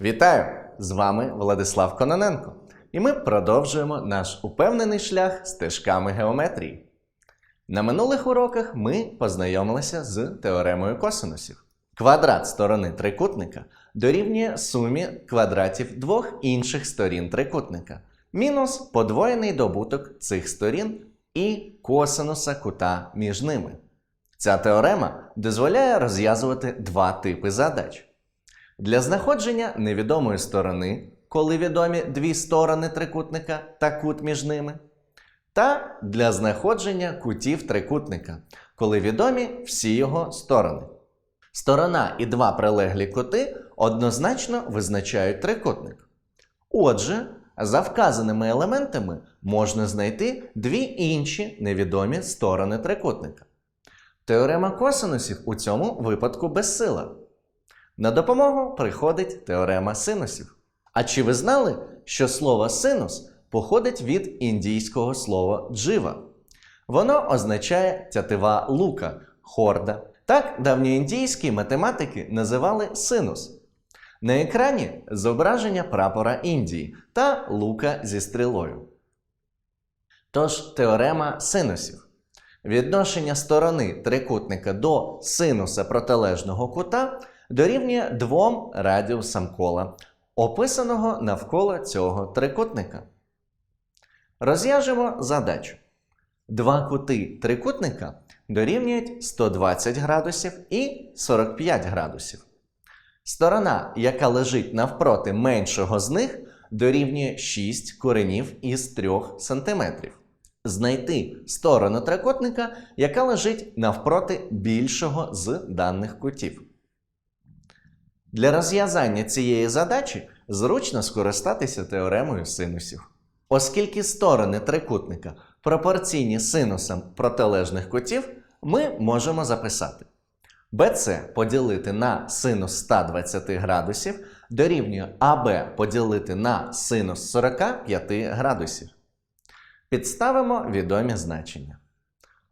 Вітаю! З вами Владислав Кононенко. І ми продовжуємо наш упевнений шлях стежками геометрії. На минулих уроках ми познайомилися з теоремою косинусів. Квадрат сторони трикутника дорівнює сумі квадратів двох інших сторін трикутника, мінус подвоєний добуток цих сторін і косинуса кута між ними. Ця теорема дозволяє розв'язувати два типи задач. Для знаходження невідомої сторони, коли відомі дві сторони трикутника та кут між ними, та для знаходження кутів трикутника, коли відомі всі його сторони. Сторона і два прилеглі кути однозначно визначають трикутник. Отже, за вказаними елементами можна знайти дві інші невідомі сторони трикутника. Теорема косинусів у цьому випадку безсила. На допомогу приходить теорема синусів. А чи ви знали, що слово синус походить від індійського слова джива? Воно означає тятива лука, хорда. Так давньоіндійські математики називали синус. На екрані зображення прапора Індії та лука зі стрілою. Тож теорема синусів. Відношення сторони трикутника до синуса протилежного кута дорівнює двом радіусам кола, описаного навколо цього трикутника. Розв'яжемо задачу. Два кути трикутника дорівнюють 120 градусів і 45 градусів. Сторона, яка лежить навпроти меншого з них, дорівнює 6 коренів із 3 см. Знайти сторону трикутника, яка лежить навпроти більшого з даних кутів. Для розв'язання цієї задачі зручно скористатися теоремою синусів. Оскільки сторони трикутника пропорційні синусам протилежних кутів, ми можемо записати BC поділити на синус 120 градусів дорівнює АБ поділити на синус 45 градусів. Підставимо відомі значення.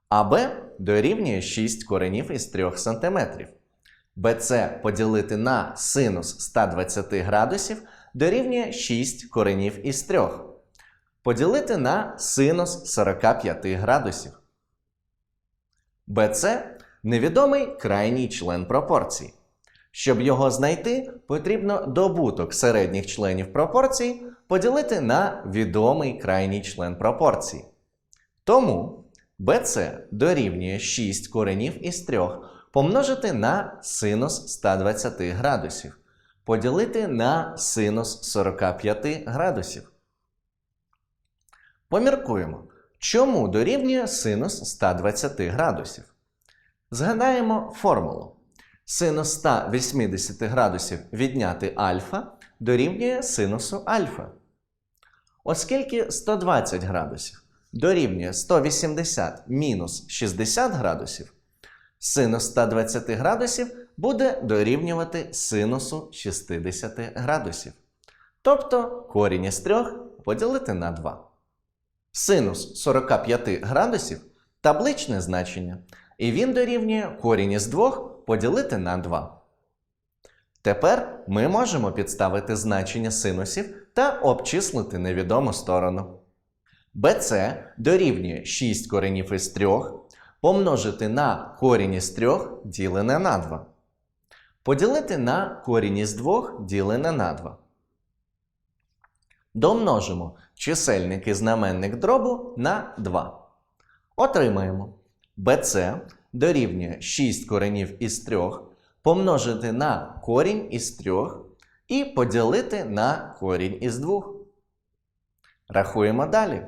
АБ дорівнює 6 коренів із 3 см. BC поділити на синус 120 градусів дорівнює 6 коренів із 3. Поділити на синус 45 градусів. BC невідомий крайній член пропорції. Щоб його знайти, потрібно добуток середніх членів пропорції поділити на відомий крайній член пропорції. Тому BC дорівнює 6 коренів із 3 помножити на синус 120 градусів, поділити на синус 45 градусів. Поміркуємо, чому дорівнює синус 120 градусів. Згадаємо формулу. Синус 180 градусів відняти альфа дорівнює синусу альфа. Оскільки 120 градусів дорівнює 180 мінус 60 градусів, синус 120 градусів буде дорівнювати синусу 60 градусів. Тобто корінь із 3 поділити на 2. Синус 45 градусів табличне значення, і він дорівнює корінь із 2 поділити на 2. Тепер ми можемо підставити значення синусів та обчислити невідому сторону. BC дорівнює 6 коренів із 3 помножити на корінь із 3 ділене на 2. Поділити на корінь із 2 ділене на 2. Домножимо чисельник і знаменник дробу на 2. Отримаємо BC дорівнює 6 коренів із 3 помножити на корінь із 3 і поділити на корінь із 2. Рахуємо далі.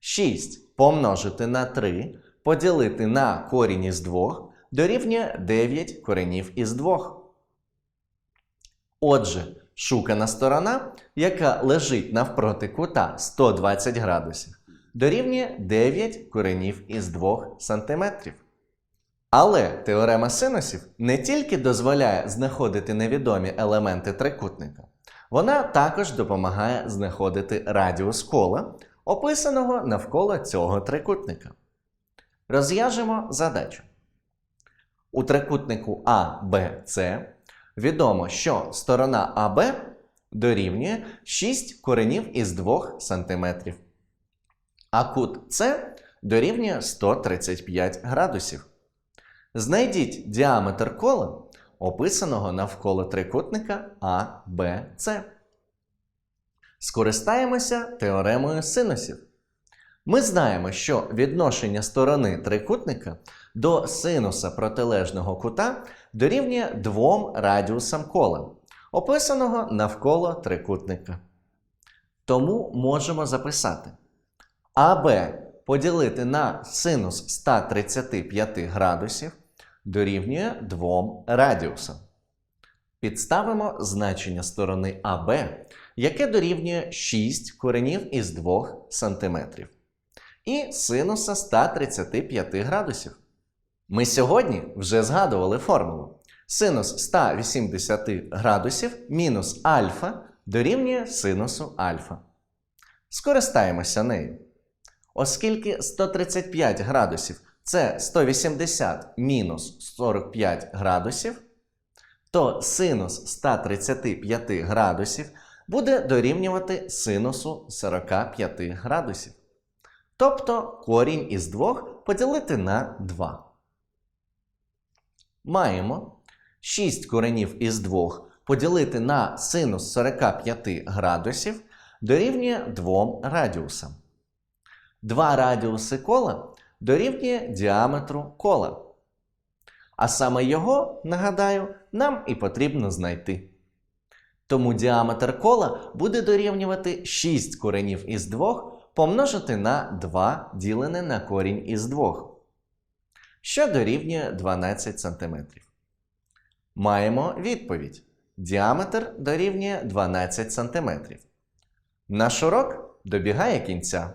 6 помножити на 3 поділити на корінь із 2 дорівнює 9 коренів із 2. Отже, шукана сторона, яка лежить навпроти кута 120 градусів, дорівнює 9 коренів із 2 см. Але теорема синусів не тільки дозволяє знаходити невідомі елементи трикутника, вона також допомагає знаходити радіус кола, описаного навколо цього трикутника. Розв'яжемо задачу. У трикутнику А, Б, С відомо, що сторона АБ дорівнює 6 коренів із 2 см. А кут С дорівнює 135 градусів. Знайдіть діаметр кола, описаного навколо трикутника ABC. Скористаємося теоремою синусів. Ми знаємо, що відношення сторони трикутника до синуса протилежного кута дорівнює двом радіусам кола, описаного навколо трикутника. Тому можемо записати АБ поділити на синус 135 градусів дорівнює 2 радіусам. Підставимо значення сторони АБ, яке дорівнює 6 коренів із 2 см. І синуса 135 градусів. Ми сьогодні вже згадували формулу. Синус 180 градусів мінус альфа дорівнює синусу альфа. Скористаємося нею. Оскільки 135 градусів це 180 мінус 45 градусів, то синус 135 градусів буде дорівнювати синусу 45 градусів. Тобто корінь із 2 поділити на 2. Маємо 6 коренів із 2 поділити на синус 45 градусів дорівнює 2 радіусам. Два радіуси кола дорівнює діаметру кола. А саме його, нагадаю, нам і потрібно знайти. Тому діаметр кола буде дорівнювати 6 коренів із 2 помножити на 2 ділене на корінь із 2, що дорівнює 12 см. Маємо відповідь. Діаметр дорівнює 12 см. Наш урок добігає кінця,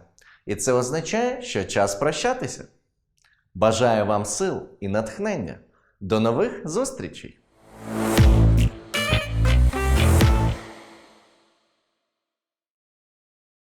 і це означає, що час прощатися. Бажаю вам сил і натхнення. До нових зустрічей!